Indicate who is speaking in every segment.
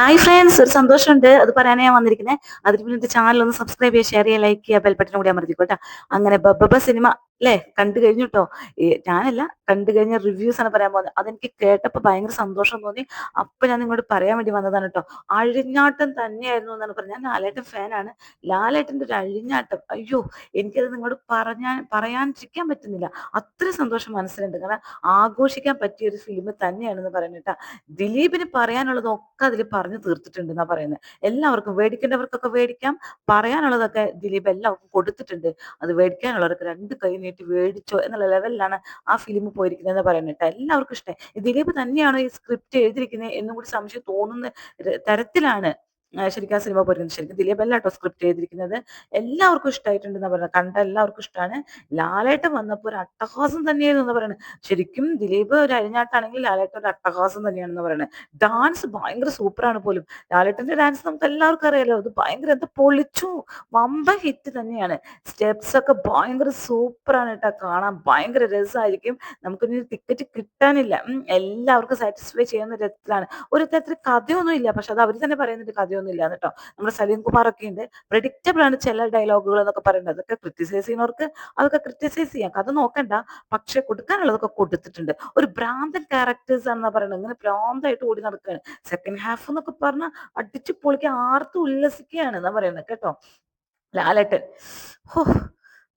Speaker 1: Hi friends ഒരു സന്തോഷമുണ്ട്. അത് പറയാനേ ഞാൻ വന്നിരിക്കുന്നത് അതിന് വേണ്ടി ചാനൽ ഒന്ന് സബ്സ്ക്രൈബ് ചെയ്യുക ഷെയർ ചെയ്യുക ലൈക്ക് ചെയ്യുക ബെൽബട്ടനും കൂടി അമർത്തിക്കോട്ടെ. അങ്ങനെ ബബ്ബ സിനിമ അല്ലേ കണ്ടു കഴിഞ്ഞു കേട്ടോ ഞാനല്ല കണ്ടു കഴിഞ്ഞ റിവ്യൂസ് ആണ് പറയാൻ പോകുന്നത്. അതെനിക്ക് കേട്ടപ്പോൾ ഭയങ്കര സന്തോഷം തോന്നി. അപ്പൊ ഞാൻ നിങ്ങളോട് പറയാൻ വേണ്ടി വന്നതാണ് കേട്ടോ അഴിഞ്ഞാട്ടം തന്നെയായിരുന്നു എന്നാണ് പറഞ്ഞത്. ഞാൻ ലാലേട്ടൻ ഫാനാണ് ലാലേട്ടന്റെ ഒരു അഴിഞ്ഞാട്ടം. അയ്യോ എനിക്കത് നിങ്ങളോട് പറഞ്ഞാൻ പറയാനിരിക്കാൻ പറ്റുന്നില്ല. അത്ര സന്തോഷം മനസ്സിലുണ്ട്. കാരണം ആഘോഷിക്കാൻ പറ്റിയ ഒരു ഫിലിം തന്നെയാണെന്ന് പറയുന്നത് ദിലീപിന് പറയാനുള്ളതൊക്കെ അതിൽ പറഞ്ഞു തീർത്തിട്ടുണ്ട് എന്നാ പറയുന്നത് എല്ലാവർക്കും വേടിക്കേണ്ടവർക്കൊക്കെ വേടിക്കാം. പറയാനുള്ളതൊക്കെ ദിലീപ് എല്ലാവർക്കും കൊടുത്തിട്ടുണ്ട്. അത് വേടിക്കാനുള്ളവർക്ക് രണ്ട് കൈ നീട്ടി വേടിച്ചോ എന്നുള്ള ലെവലിലാണ് ആ ഫിലിം പോയിരിക്കുന്നത് എന്ന് പറയുന്നത് കേട്ടോ. എല്ലാവർക്കും ഇഷ്ടമായി ദിലീപ് തന്നെയാണോ ഈ സ്ക്രിപ്റ്റ് എഴുതിയിരിക്കുന്നത് എന്നും കൂടി സംശയം തോന്നുന്ന തരത്തിലാണ്. ശരിക്കും ആ സിനിമ പോരുന്നത് ശരിക്കും ദിലീപ് അല്ല കേട്ടോ സ്ക്രിപ്റ്റ് ചെയ്തിരിക്കുന്നത്. എല്ലാവർക്കും ഇഷ്ടമായിട്ടുണ്ടെന്ന് പറയുന്നത്. കണ്ട എല്ലാവർക്കും ഇഷ്ടമാണ് ലാലേട്ടൻ വന്നപ്പോൾ ഒരു അട്ടഹാസം തന്നെയായിരുന്നു എന്ന് പറയുന്നത് ശരിക്കും ദിലീപ് ഒരു അരിഞ്ഞാട്ടാണെങ്കിൽ ലാലേട്ടൻ ഒരു അട്ടഹാസം തന്നെയാണെന്ന് പറയുന്നത് ഡാൻസ് ഭയങ്കര സൂപ്പറാണ് പോലും. ലാലേട്ടന്റെ ഡാൻസ് നമുക്ക് എല്ലാവർക്കും അറിയാലോ. അത് ഭയങ്കര എന്താ പൊളിച്ചു വമ്പ ഹിറ്റ് തന്നെയാണ്. സ്റ്റെപ്സ് ഒക്കെ ഭയങ്കര സൂപ്പറാണ് കേട്ടോ. കാണാൻ ഭയങ്കര രസമായിരിക്കും നമുക്കിനി ടിക്കറ്റ് കിട്ടാനില്ല. എല്ലാവർക്കും സാറ്റിസ്ഫൈ ചെയ്യുന്ന തരത്തിലാണ്. ഒരു തരത്തിൽ കഥയൊന്നും ഇല്ല പക്ഷെ അത് അവർ തന്നെ പറയുന്നുണ്ട് കഥയൊന്നും ഇല്ല കേട്ടോ നമ്മുടെ സലീം കുമാർ ഒക്കെ ഉണ്ട്. പ്രഡിക്റ്റബിൾ ആണ് ചില ഡയലോഗുകൾ എന്നൊക്കെ പറയുന്നത്. അതൊക്കെ ക്രിറ്റിസൈസ് ചെയ്യുന്നവർക്ക് അതൊക്കെ ക്രിറ്റിസൈസ് ചെയ്യാം. കഥ നോക്കണ്ട. പക്ഷെ കൊടുക്കാനുള്ളതൊക്കെ കൊടുത്തിട്ടുണ്ട്. ഒരു ഭ്രാന്തൻ ക്യാരക്ടേഴ്സ് ആണെന്നാ പറയുന്നത്. ഇങ്ങനെ ഭ്രാന്തായിട്ട് ഓടി നടക്കുകയാണ്. സെക്കൻഡ് ഹാഫ് എന്നൊക്കെ പറഞ്ഞാൽ അടിച്ചു പൊളിക്കാൻ ആർത്ത് ഉല്ലസിക്കുകയാണ് എന്നാ പറയുന്നത്. കേട്ടോ? ലാലേട്ടൻ. ഹോ.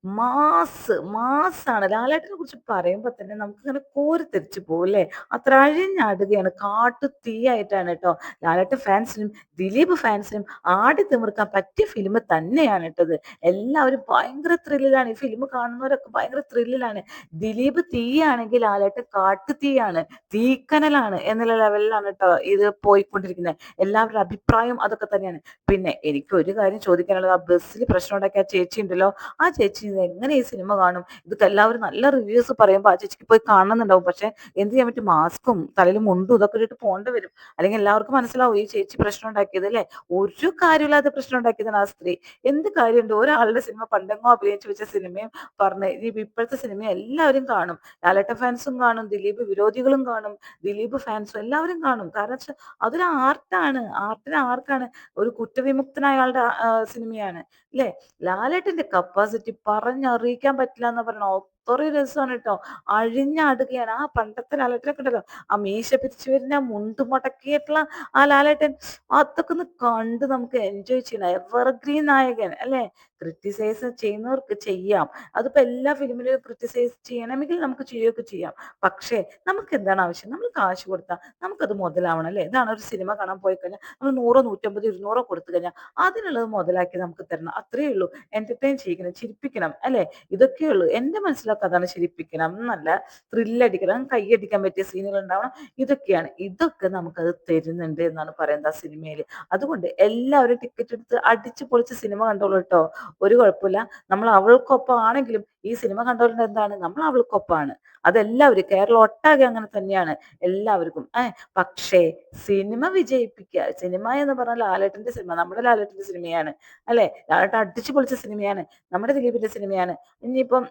Speaker 1: മാസ് മാസാണ്. ലാലേട്ടനെ കുറിച്ച് പറയുമ്പോൾ തന്നെ നമുക്ക് ഇങ്ങനെ കോരിത്തെരിച്ചു പോകും അല്ലെ? അത്ര അഴിഞ്ഞാടുകയാണ് കാട്ടു തീയായിട്ടാണ് കേട്ടോ. ലാലേട്ടൻ ഫാൻസിനും ദിലീപ് ഫാൻസിനും ആടി തിമിർക്കാൻ പറ്റിയ ഫിലിം തന്നെയാണ് കേട്ടത്. എല്ലാവരും ഭയങ്കര ത്രില്ലിലാണ്. ഈ ഫിലിം കാണുന്നവരൊക്കെ ഭയങ്കര ത്രില്ലിലാണ്. ദിലീപ് തീയാണെങ്കിൽ ലാലേട്ടൻ കാട്ടു തീയാണ് തീക്കനലാണ് എന്നുള്ള ലെവലിലാണ് കേട്ടോ ഇത് പോയിക്കൊണ്ടിരിക്കുന്നത്. എല്ലാവരുടെ അഭിപ്രായം അതൊക്കെ തന്നെയാണ്. പിന്നെ എനിക്ക് ഒരു കാര്യം ചോദിക്കാനുള്ളത്. ആ ബസ്സിൽ പ്രശ്നം ഉണ്ടാക്കിയ ആ ചേച്ചി ഉണ്ടല്ലോ. ആ ചേച്ചി എങ്ങനെ ഈ സിനിമ കാണും? ഇതൊക്കെ എല്ലാവരും നല്ല റിവ്യൂസ് പറയുമ്പോൾ ആ ചേച്ചിക്ക് പോയി കാണുന്നുണ്ടാവും പക്ഷെ എന്ത് ചെയ്യാൻ പറ്റും? മാസ്കും തലയിൽ മുണ്ടും ഇതൊക്കെ ഇട്ടിട്ട് പോകേണ്ടി വരും. അല്ലെങ്കിൽ എല്ലാവർക്കും മനസ്സിലാവും ഈ ചേച്ചി പ്രശ്നം ഉണ്ടാക്കിയത് അല്ലേ? ഒരു കാര്യമില്ലാതെ പ്രശ്നം ഉണ്ടാക്കിയതാണ് ആ സ്ത്രീ. എന്ത് കാര്യമുണ്ട്? ഒരാളുടെ സിനിമ പണ്ടെങ്ങോ അഭിനയിച്ചു വെച്ച സിനിമയും പറഞ്ഞ ഇപ്പോഴത്തെ സിനിമയും എല്ലാവരും കാണും. ലാലേട്ട ഫാൻസും കാണും ദിലീപ് വിരോധികളും കാണും ദിലീപ് ഫാൻസും എല്ലാവരും കാണും. കാരണം അതൊരു ആർട്ടാണ്. ആർട്ടിന് ആർക്കാണ്? ഒരു കുറ്റവിമുക്തനായ ആളുടെ സിനിമയാണ്. അല്ലേ? ലാലേട്ടന്റെ കപ്പാസിറ്റി പറഞ്ഞറിയിക്കാൻ പറ്റില്ല എന്ന് പറയണ അത്രയും രസമാണ് കേട്ടോ അഴിഞ്ഞാടുകയാണ് ആ പണ്ടത്തെ ലാലേട്ടനൊക്കെ ഉണ്ടല്ലോ. ആ മീശ പിരിച്ചു വരുന്ന മുണ്ട് മുടക്കിയിട്ടുള്ള ആ ലാലേട്ടൻ അതൊക്കെ ഒന്ന് കണ്ട് നമുക്ക് എൻജോയ് ചെയ്യണം. എവർഗ്രീൻ നായകൻ അല്ലെ? ക്രിറ്റിസൈസ് ചെയ്യുന്നവർക്ക് ചെയ്യാം. അതിപ്പോ എല്ലാ ഫിലിമിലും ക്രിറ്റിസൈസ് ചെയ്യണമെങ്കിൽ നമുക്ക് ചെയ്യുകയൊക്കെ ചെയ്യാം. പക്ഷേ നമുക്ക് എന്താണ് ആവശ്യം? നമ്മൾ കാശ് കൊടുത്താൽ നമുക്കത് മുതലാവണം അല്ലേ? ഇതാണ് ഒരു സിനിമ കാണാൻ പോയി കഴിഞ്ഞാൽ നമ്മൾ നൂറോ നൂറ്റമ്പത് ഇരുന്നൂറോ കൊടുത്തു കഴിഞ്ഞാൽ അതിനുള്ളത് മുതലാക്കി നമുക്ക് തരണം. അത്രയേ ഉള്ളൂ. എന്റർടൈൻ ചെയ്യിക്കണം ചിരിപ്പിക്കണം അല്ലെ? ഇതൊക്കെ ഉള്ളൂ. എന്റെ മനസ്സിലൊക്കെ അതാണ് ശരിപ്പിക്കണം എന്നല്ല ത്രില്ലടിക്കണം കൈയടിക്കാൻ പറ്റിയ സീനുകൾ ഉണ്ടാവണം. ഇതൊക്കെയാണ്. ഇതൊക്കെ നമുക്കത് തരുന്നുണ്ട് എന്നാണ് പറയുന്നത് ആ സിനിമയിൽ അതുകൊണ്ട് എല്ലാവരും ടിക്കറ്റ് എടുത്ത് അടിച്ചു പൊളിച്ച് സിനിമ കണ്ടോളൂ കേട്ടോ. ഒരു കുഴപ്പമില്ല. നമ്മൾ അവൾക്കൊപ്പം ആണെങ്കിലും ഈ സിനിമ കണ്ടോളുന്നത് എന്താണ്? നമ്മൾ അവൾക്കൊപ്പമാണ് അതെല്ലാവരും കേരളം ഒട്ടാകെ അങ്ങനെ തന്നെയാണ്. എല്ലാവർക്കും ഏഹ് പക്ഷേ സിനിമ വിജയിപ്പിക്കുക സിനിമ എന്ന് പറഞ്ഞാൽ ലാലേട്ടന്റെ സിനിമ നമ്മുടെ ലാലേട്ടന്റെ സിനിമയാണ് അല്ലെ? ലാലേട്ടൻ അടിച്ചു പൊളിച്ച സിനിമയാണ് നമ്മുടെ ദിലീപിന്റെ സിനിമയാണ് ഇനിയിപ്പം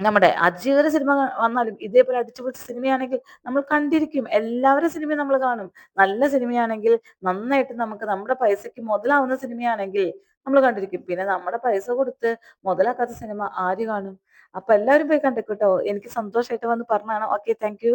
Speaker 1: നമ്മുടെ അജീവിത സിനിമ വന്നാലും ഇതേപോലെ അടിച്ചുപൊളിച്ച സിനിമയാണെങ്കിൽ നമ്മൾ കണ്ടിരിക്കും. എല്ലാവരുടെ സിനിമയും നമ്മൾ കാണും. നല്ല സിനിമയാണെങ്കിൽ നന്നായിട്ട് നമുക്ക് നമ്മുടെ പൈസക്ക് മുതലാവുന്ന സിനിമയാണെങ്കിൽ നമ്മൾ കണ്ടിരിക്കും. പിന്നെ നമ്മുടെ പൈസ കൊടുത്ത് മുതലാക്കാത്ത സിനിമ ആര് കാണും? അപ്പൊ എല്ലാവരും പോയി കണ്ടേക്കൂട്ടോ. എനിക്ക് സന്തോഷമായിട്ട് വന്ന് പറഞ്ഞാണ് ഓക്കെ താങ്ക്